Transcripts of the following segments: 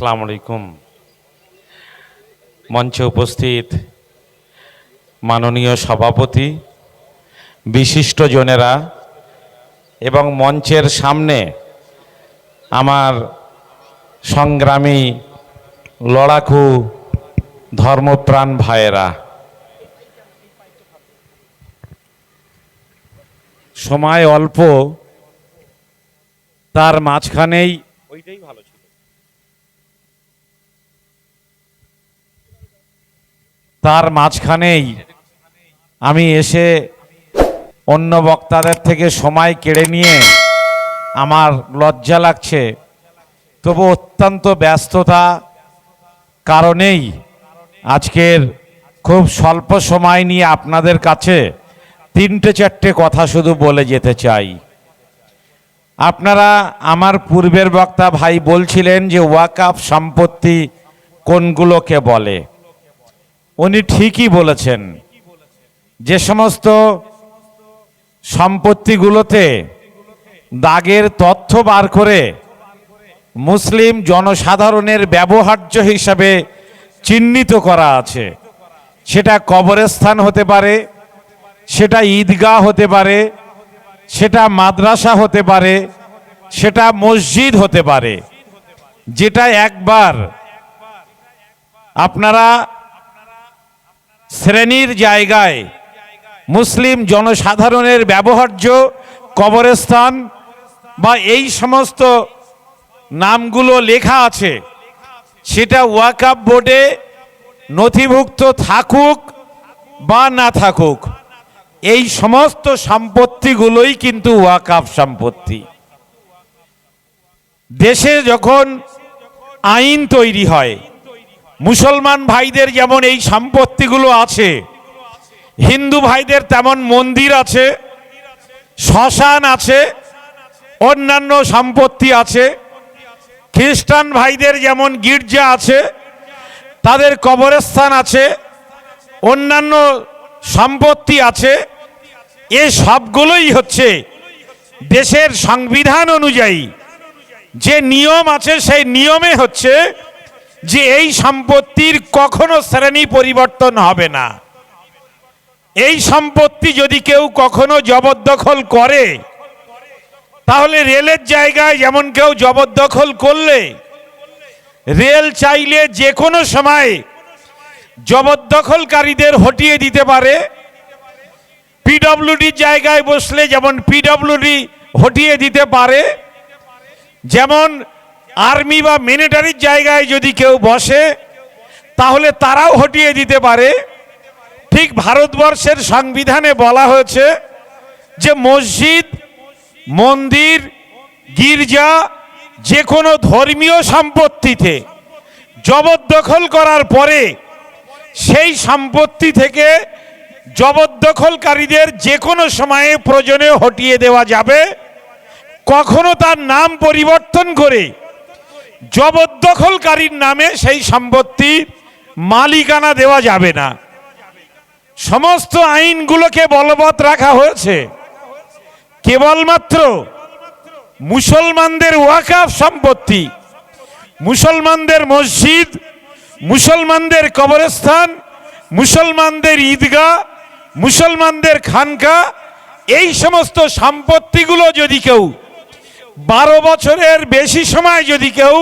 আসসালামু আলাইকুম। মঞ্চে উপস্থিত মাননীয় সভাপতি, বিশিষ্ট জনেরা এবং মঞ্চের সামনে আমার সংগ্রামী লড়াকু ধর্মপ্রাণ ভাইয়েরা। সময় অল্প, তার মাঝখানেই ওইটাই ভালো তার মাঝখানেই আমি এসে অন্য বক্তাদের থেকে সময় কেড়ে নিয়ে আমার লজ্জা লাগছে। তবু অত্যন্ত ব্যস্ততা কারণেই আজকের খুব স্বল্প সময় নিয়ে আপনাদের কাছে তিনটে চারটে কথা শুধু বলে যেতে চাই। আপনারা আমার পূর্বের বক্তা ভাই বলছিলেন যে ওয়াকাফ সম্পত্তি কোনগুলোকে বলে? উনি ঠিকই বলেছেন যে সমস্ত সম্পত্তিগুলোতে দাগের তথ্য বার করে মুসলিম জনসাধারণের ব্যবহার্য হিসাবে চিহ্নিত করা আছে। সেটা কবরস্থান হতে পারে, সেটা ঈদগাহ হতে পারে, সেটা মাদ্রাসা হতে পারে, সেটা মসজিদ হতে পারে। যেটা একবার আপনারা শ্রেণির জায়গায় মুসলিম জনসাধারণের ব্যবহার্য কবরস্থান বা এই সমস্ত নামগুলো লেখা আছে, সেটা ওয়াকাপ বোর্ডে নথিভুক্ত থাকুক বা না থাকুক, এই সমস্ত সম্পত্তিগুলোই কিন্তু ওয়াকাফ সম্পত্তি। দেশে যখন আইন তৈরি হয় মুসলমান ভাইদের যেমন এই সম্পত্তিগুলো আছে, হিন্দু ভাইদের তেমন মন্দির আছে, শ্মশান আছে, অন্যান্য সম্পত্তি আছে, খ্রিস্টান ভাইদের যেমন গির্জা আছে, তাদের কবরস্থান আছে, অন্যান্য সম্পত্তি আছে, এ সবগুলোই হচ্ছে দেশের সংবিধান অনুযায়ী যে নিয়ম আছে সেই নিয়মে হচ্ছে যে এই সম্পত্তির কখনো শ্রেণি পরিবর্তন হবে না। এই সম্পত্তি যদি কেউ কখনো জবরদখল করে, তাহলে রেলের জায়গায় যেমন কেউ জবরদখল করলে, রেল চাইলে যে কোনো সময় জবরদখলকারীদের হটিয়ে দিতে পারে। পিডব্লিউডির জায়গায় বসলে যেমন পিডব্লিউডি হটিয়ে দিতে পারে, যেমন আর্মি বা মিলিটারির জায়গায় যদি কেউ বসে, তাহলে তারাও হটিয়ে দিতে পারে। ঠিক ভারতবর্ষের সংবিধানে বলা হয়েছে যে মসজিদ, মন্দির, গির্জা যে কোনো ধর্মীয় সম্পত্তিতে জবরদখল করার পরে সেই সম্পত্তি থেকে জবরদখলকারীদের যে কোনো সময়ে প্রয়োজনে হটিয়ে দেওয়া যাবে। কখনো তার নাম পরিবর্তন করে জবরদখলকারীর নামে সেই সম্পত্তি মালিকানা দেওয়া যাবে না। সমস্ত আইনগুলোকে বলবৎ রাখা হয়েছে। কেবলমাত্র মুসলমানদের ওয়াকাফ সম্পত্তি, মুসলমানদের মসজিদ, মুসলমানদের কবরস্থান, মুসলমানদের ঈদগাহ, মুসলমানদের খানকা, এই সমস্ত সম্পত্তিগুলো যদি কেউ বারো বছরের বেশি সময় যদি কেউ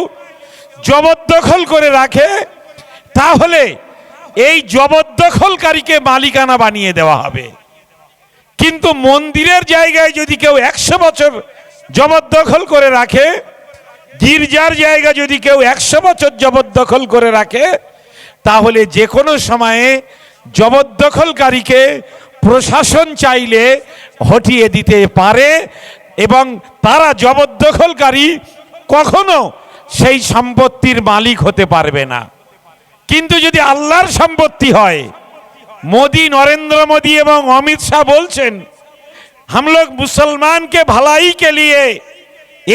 জবরদখল করে রাখে, তাহলে এই জবরদখলকারীকে মালিকানা বানিয়ে দেওয়া হবে। কিন্তু মন্দিরের জায়গায় যদি কেউ একশো বছর জবরদখল করে রাখে, গির্জার জায়গা যদি কেউ একশো বছর জবরদখল করে রাখে, তাহলে যে কোনো সময়ে জবরদখলকারীকে প্রশাসন চাইলে হটিয়ে দিতে পারে। এবং তারা জবরদখলকারী কখনো সেই সম্পত্তির মালিক হতে পারবে না। কিন্তু যদি আল্লাহর সম্পত্তি হয়, মোদি, নরেন্দ্র মোদী এবং অমিত শাহ বলছেন, হামলোক মুসলমানকে ভালাই কে লিয়ে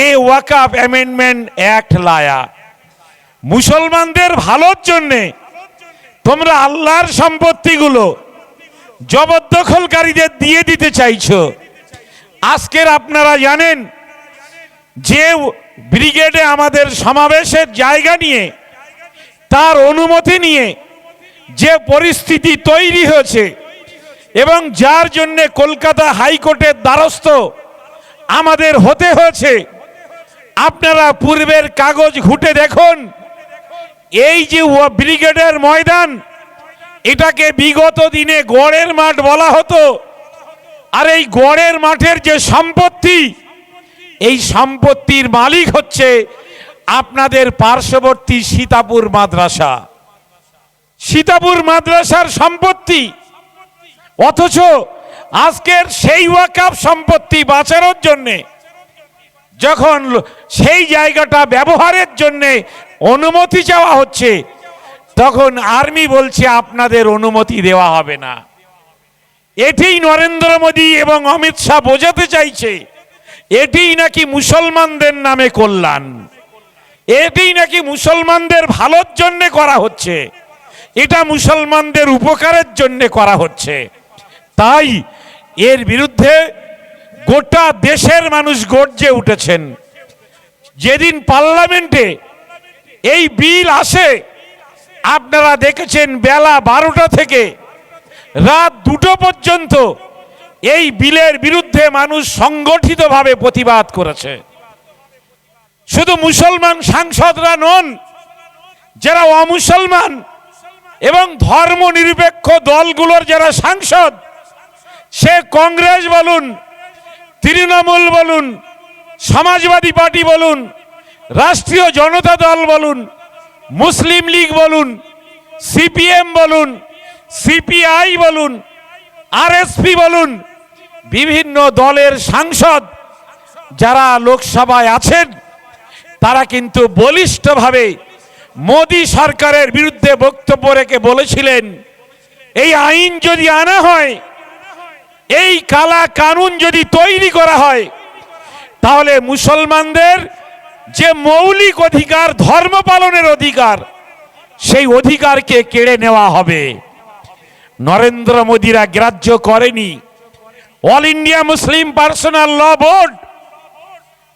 এ ওয়াকাফ অ্যামেন্ডমেন্ট অ্যাক্ট লায়া। মুসলমানদের ভালোর জন্যে তোমরা আল্লাহর সম্পত্তিগুলো জবরদখলকারীদের দিয়ে দিতে চাইছো। আজকের আপনারা জানেন যে ব্রিগেডে আমাদের সমাবেশের জায়গা নিয়ে, তার অনুমতি নিয়ে যে পরিস্থিতি তৈরি হয়েছে এবং যার জন্য কলকাতা হাইকোর্টের দ্বারস্থ আমাদের হতে হয়েছে, আপনারা পূর্বের কাগজ ঘুটে দেখুন। এই যে ব্রিগেডের ময়দান, এটাকে বিগত দিনে গড়ের মাঠ বলা হতো। আর এই গড়ের মাঠের যে সম্পত্তি, এই সম্পত্তির মালিক হচ্ছে আপনাদের পার্শ্ববর্তী সীতাপুর মাদ্রাসা। সীতাপুর মাদ্রাসার সম্পত্তি, অথচ আজকের সেই ওয়াকাফ সম্পত্তি বাঁচানোর জন্যে, যখন সেই জায়গাটা ব্যবহারের জন্যে অনুমতি চাওয়া হচ্ছে, তখন আর্মি বলছে, আপনাদের অনুমতি দেওয়া হবে না। এটিই নরেন্দ্র মোদী এবং অমিত শাহ বোঝাতে চাইছে এটিই নাকি মুসলমানদের নামে কল্যাণ এটিই নাকি মুসলমানদের ভালোর জন্য করা হচ্ছে, এটা মুসলমানদের উপকারের জন্য করা হচ্ছে। তাই এর বিরুদ্ধে গোটা দেশের মানুষ গর্জে উঠেছেন। যেদিন পার্লামেন্টে এই বিল আসে, আপনারা দেখেছেন বেলা বারোটা থেকে রাত দুটো পর্যন্ত এই বিলের বিরুদ্ধে মানুষ সংগঠিতভাবে প্রতিবাদ করেছে। শুধু মুসলমান সাংসদরা নন, যারা অমুসলমান এবং ধর্ম নিরপেক্ষ দলগুলোর যারা সাংসদ, সে কংগ্রেস বলুন, তৃণমূল বলুন, সমাজবাদী পার্টি বলুন, রাষ্ট্রীয় জনতা দল বলুন, মুসলিম লীগ বলুন, সিপিএম বলুন সিপিআই বলুন, আরএসপি বলুন, বিভিন্ন দলের সাংসদ যারা লোকসভায় আছেন, তারা কিন্তু বলিষ্ঠভাবে মোদী সরকারের বিরুদ্ধে বক্তব্য রেখে বলেছিলেন, এই আইন যদি আনা হয়, এই কালা কানুন যদি তৈরি করা হয়, তাহলে মুসলমানদের যে মৌলিক অধিকার, ধর্ম পালনের অধিকার, সেই অধিকারকে কেড়ে নেওয়া হবে। নরেন্দ্র মোদীরা গ্রাহ্য করেনি। All India Muslim personal law board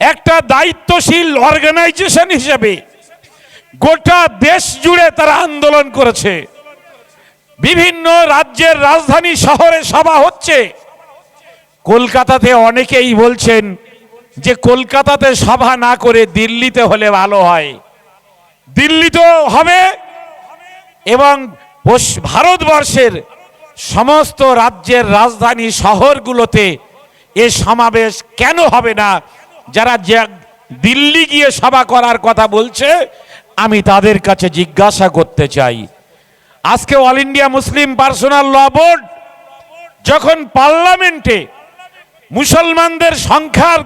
একটা দায়িত্বশীল অর্গানাইজেশন হিসেবে গোটা দেশ জুড়ে তারা আন্দোলন করেছে। বিভিন্ন রাজ্যের রাজধানী শহরে সভা হচ্ছে। কলকাতাতে অনেকেই বলছেন যে কলকাতাতে সভা না করে দিল্লিতে হলে ভালো হয়। দিল্লিতেও হবে এবং ভারতবর্ষের সমস্ত রাজ্যের রাজধানী শহরগুলোতে এ সমাবেশ কেন হবে না? যারা দিল্লি গিয়ে সভা করার কথা বলছে, আমি তাদের কাছে জিজ্ঞাসা করতে চাই। আজকে All India Muslim personal law board যখন পার্লামেন্টে মুসলমানদের সংখ্যার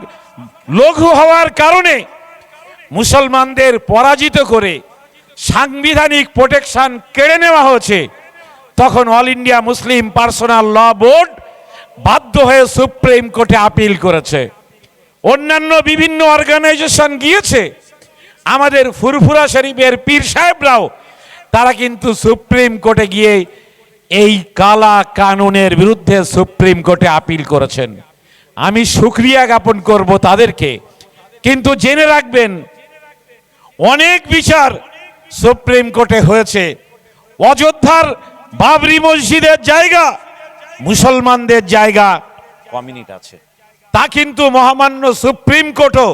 লঘু হওয়ার কারণে মুসলমানদের পরাজিত করে সাংবিধানিক প্রোটেকশন কেড়ে নেওয়া হয়েছে তখন All India Muslim personal law board বাধ্য হয়ে সুপ্রিম কোর্টে আপিল করেছে। অন্যান্য বিভিন্ন অর্গানাইজেশন গিয়েছে। আমাদের ফুরফুরা শরীফের পীর সাহেবরাও, তারা কিন্তু সুপ্রিম কোর্টে গিয়ে এই কালা কানুনের বিরুদ্ধে সুপ্রিম কোর্টে আপিল করেছেন। আমি সুক্রিয়া জ্ঞাপন করব তাদেরকে। কিন্তু জেনে রাখবেন, অনেক বিচার সুপ্রিম কোর্টে হয়েছে। অযোধ্যার বাবরি মসজিদের জায়গা, মুসলমানদের জায়গা কমিউনিট আছে। তা কিন্তু মহামান্য সুপ্রিম কোর্টও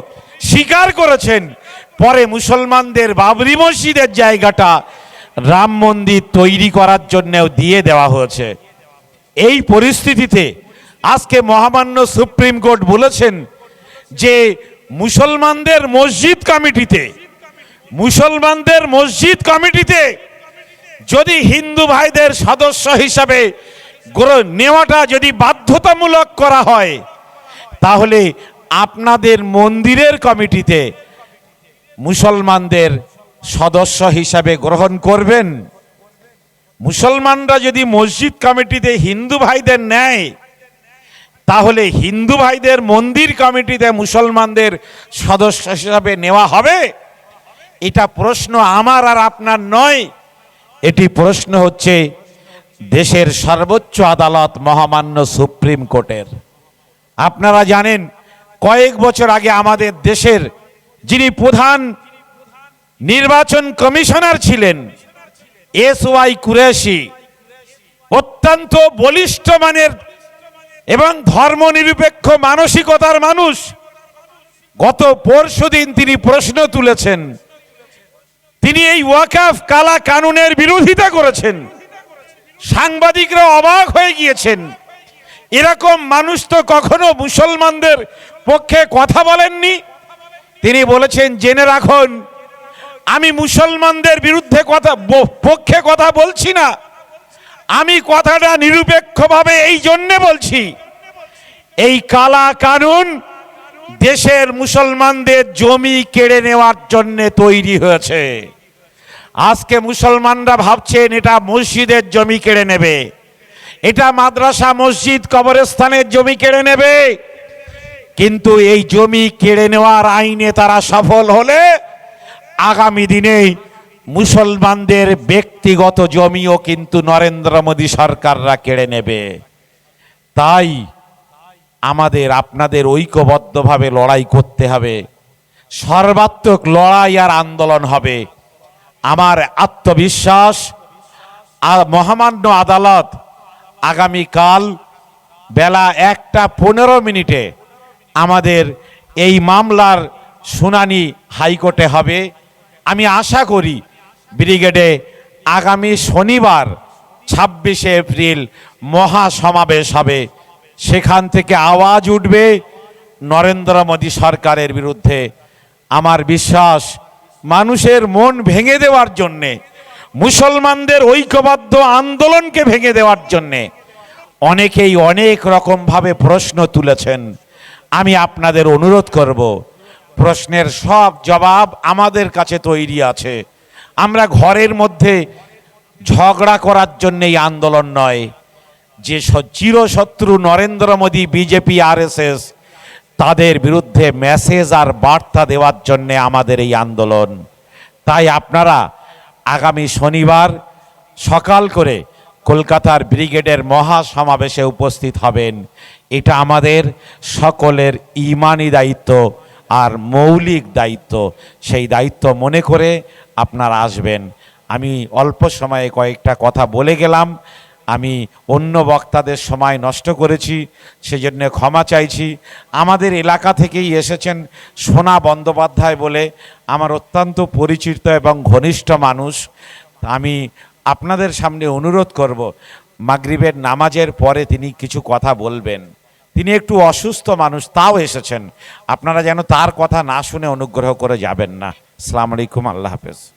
স্বীকার করেছেন। পরে মুসলমানদের বাবরি মসজিদের জায়গাটা রাম মন্দির তৈরি করার জন্যও দিয়ে দেওয়া হয়েছে। এই পরিস্থিতিতে আজকে মহামান্য সুপ্রিম কোর্ট বলেছেন যে মুসলমানদের মসজিদ কমিটিতে, মুসলমানদের মসজিদ কমিটিতে যদি হিন্দু ভাইদের সদস্য হিসাবে নেওয়াটা যদি বাধ্যতামূলক করা হয়, তাহলে আপনাদের মন্দিরের কমিটিতে মুসলমানদের সদস্য হিসাবে গ্রহণ করবেন। মুসলমানরা যদি মসজিদ কমিটিতে হিন্দু ভাইদের নেয়, তাহলে হিন্দু ভাইদের মন্দির কমিটিতে মুসলমানদের সদস্য হিসাবে নেওয়া হবে? এটা প্রশ্ন আমার আর আপনার নয়। এটি প্রশ্ন হচ্ছে, দেশের সর্বোচ্চ আদালত মহামান্য সুপ্রিম কোর্টের। আপনারা জানেন, কয়েক বছর আগে আমাদের দেশের যিনি প্রধান নির্বাচন কমিশনার ছিলেন, এস ওয়াই কুরেশি, অত্যন্ত বলিষ্ঠ মানের এবং ধর্মনিরপেক্ষ মানসিকতার মানুষ, গত পরশুদিন তিনি প্রশ্ন তুলেছেন তিনি এই ওয়াকাফ কালা কানুনের বিরোধিতা করেছেন। সাংবাদিকরা অবাক হয়ে গিয়েছেন। এরকম মানুষ তো কখনো মুসলমানদের পক্ষে কথা বলেননি। তিনি বলেছেন, জেনে রাখুন, আমি মুসলমানদের বিরুদ্ধে কথা পক্ষে কথা বলছি না। আমি কথাটা নিরপেক্ষভাবে এই জন্যে বলছি, এই কালা কানুন দেশের মুসলমানদের জমি কেড়ে নেওয়ার জন্য তৈরি হয়েছে। আজকে মুসলমানরা ভাবছেন এটা মসজিদের জমি কেড়ে নেবে। এটা মাদ্রাসা মসজিদ কবরস্থানের জমি কেড়ে নেবে। কিন্তু এই জমি কেড়ে নেওয়ার আইনে তারা সফল হলে আগামী দিনে মুসলমানদের ব্যক্তিগত জমিও কিন্তু নরেন্দ্র মোদী সরকাররা কেড়ে নেবে। তাই আমাদের আপনাদের ঐক্যবদ্ধভাবে লড়াই করতে হবে। সর্বাত্মক লড়াই আর আন্দোলন হবে। আমার আত্মবিশ্বাস আর মহামান্য আদালত আগামীকাল বেলা একটা পনেরো মিনিটে আমাদের এই মামলার শুনানি হাইকোর্টে হবে। আমি আশা করি ব্রিগেডে আগামী শনিবার ছাব্বিশে এপ্রিল মহা সমাবেশ হবে। সেখান থেকে আওয়াজ উঠবে নরেন্দ্র মোদী সরকারের বিরুদ্ধে। আমার বিশ্বাস, মানুষের মন ভেঙে দেওয়ার জন্যে, মুসলমানদের ঐক্যবদ্ধ আন্দোলনকে ভেঙে দেওয়ার জন্যে অনেকেই অনেক রকমভাবে প্রশ্ন তুলেছেন। আমি আপনাদের অনুরোধ করব, প্রশ্নের সব জবাব আমাদের কাছে তৈরি আছে। আমরা ঘরের মধ্যে ঝগড়া করার জন্য এই আন্দোলন নয় যে চিরশত্রু নরেন্দ্র মোদী, বিজেপি, আরএসএস, তাদের বিরুদ্ধে মেসেজ আর বার্তা দেওয়ার জন্য আমাদের এই আন্দোলন। তাই আপনারা আগামী শনিবার সকাল করে কলকাতার ব্রিগেডের মহা সমাবেশে উপস্থিত হবেন। এটা আমাদের সকলের ইমানি দায়িত্ব আর মৌলিক দায়িত্ব। সেই দায়িত্ব মনে করে আপনারা আসবেন। আমি অল্প সময়ে কয়েকটা কথা বলে গেলাম। আমি অন্য বক্তাদের সময় নষ্ট করেছি, সেজন্য ক্ষমা চাইছি। আমাদের এলাকা থেকেই এসেছেন সোনা বন্দ্যোপাধ্যায় বলে আমার অত্যন্ত পরিচিত এবং ঘনিষ্ঠ মানুষ। আমি আপনাদের সামনে অনুরোধ করব, মাগরিবের নামাজের পরে তিনি কিছু কথা বলবেন। তিনি একটু অসুস্থ মানুষ, তাও এসেছেন। আপনারা যেন তার কথা না শুনে অনুগ্রহ করে যাবেন না। আসসালামু আলাইকুম, আল্লাহ হাফেজ।